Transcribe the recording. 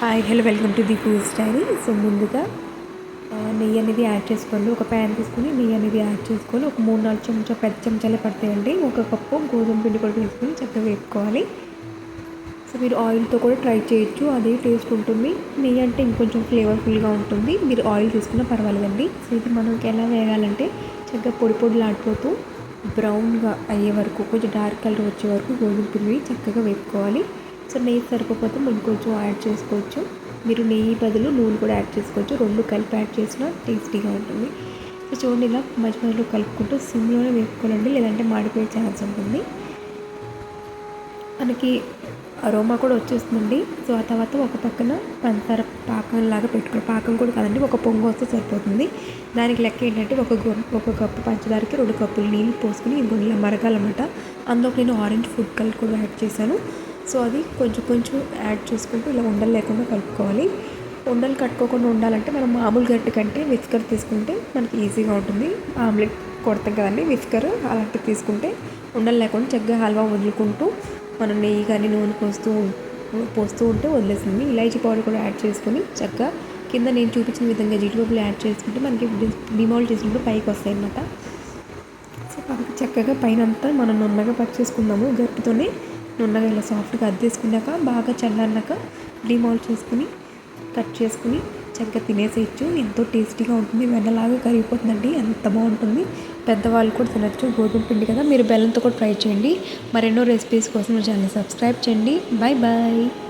Hi hello welcome to the food diary so ముందుగా నెయ్యి అనేది యాడ్ చేసుకోండి. ఒక ప్యాన్ తీసుకొని నెయ్యి అనేది యాడ్ చేసుకొని ఒక మూడు నాలుగు చెంచా పెద్ద చెంచాలే పడతాయండి. ఒక కప్పు గోధుమ పిండి కూడా వేసుకొని చక్కగా వేపుకోవాలి. సో మీరు ఆయిల్తో కూడా ట్రై చేయొచ్చు. అదే టేస్ట్ ఉంటుంది. నెయ్యి అంటే ఇంకొంచెం ఫ్లేవర్ఫుల్గా ఉంటుంది. మీరు ఆయిల్ తీసుకున్నా పర్వాలేదండి. సో ఇది మనకి ఎలా వేయాలంటే చక్కగా పొడి పొడిలాడిపోతూ బ్రౌన్గా అయ్యే వరకు కొంచెం డార్క్ కలర్ వచ్చే వరకు గోధుమ పిండి చక్కగా వేపుకోవాలి. సో నెయ్యి సరిపోతే మనం కొంచెం యాడ్ చేసుకోవచ్చు. మీరు నెయ్యి బదులు నూనె కూడా యాడ్ చేసుకోవచ్చు. రెండు కలిపి యాడ్ చేసినా టేస్టీగా ఉంటుంది. సో చూడండి ఇలా మధ్య మధ్యలో కలుపుకుంటూ సిమ్లోనే వేపుకోవాలండి. లేదంటే మాడిపోయే ఛాన్స్ ఉంటుంది. మనకి అరోమా కూడా వచ్చేస్తుందండి. సో ఆ తర్వాత ఒక పక్కన పంచదార పాకం లాగా పెట్టుకుని పాకం కూడా కాదండి. ఒక పొంగు వస్తే సరిపోతుంది. దానికి లెక్క ఏంటంటే ఒక ఒక కప్పు పంచదారకి రెండు కప్పులు నీళ్ళు పోసుకుని ఇంకొన్ని మరగాలన్నమాట. అందులోకి నేను ఆరెంజ్ ఫుడ్ కలర్ కూడా యాడ్ చేశాను. సో అది కొంచెం కొంచెం యాడ్ చేసుకుంటూ ఇలా ఉండలు లేకుండా కలుపుకోవాలి. ఉండలు కట్టుకోకుండా ఉండాలంటే మనం మామూలు గట్టి కంటే విస్కర్ తీసుకుంటే మనకి ఈజీగా ఉంటుంది. ఆమ్లెట్ కొడతాం కదండి విస్కర్ అలాంటివి తీసుకుంటే ఉండలు లేకుండా చక్కగా హల్వా వదులుకుంటూ మనం నెయ్యి కానీ నూనె పోస్తూ పోస్తూ ఉంటే వదిలేసింది ఇలాచీ పౌడర్ కూడా యాడ్ చేసుకొని చక్కగా కింద నేను చూపించిన విధంగా జీడిపప్పులు యాడ్ చేసుకుంటే మనకి డిమాల్ చేసినప్పుడు పైకి వస్తాయి అన్నమాట. సో చక్కగా పైన అంతా మనం నున్నగా పట్ చేసుకుందాము గట్టితోనే నున్నగా ఇలా సాఫ్ట్గా అద్దేసుకున్నాక బాగా చల్లన్నాక డిమాల్ చేసుకుని కట్ చేసుకుని చక్కగా తినేసేయచ్చు. ఎంతో టేస్టీగా ఉంటుంది. వెన్నలాగా కరిగిపోతుందండి. ఎంత బాగుంటుంది. పెద్దవాళ్ళు కూడా తినచ్చు. గోధుమ పిండి కదా. మీరు బెల్లంతో కూడా ట్రై చేయండి. మరెన్నో రెసిపీస్ కోసం నా ఛానల్ సబ్స్క్రైబ్ చేయండి. Bye bye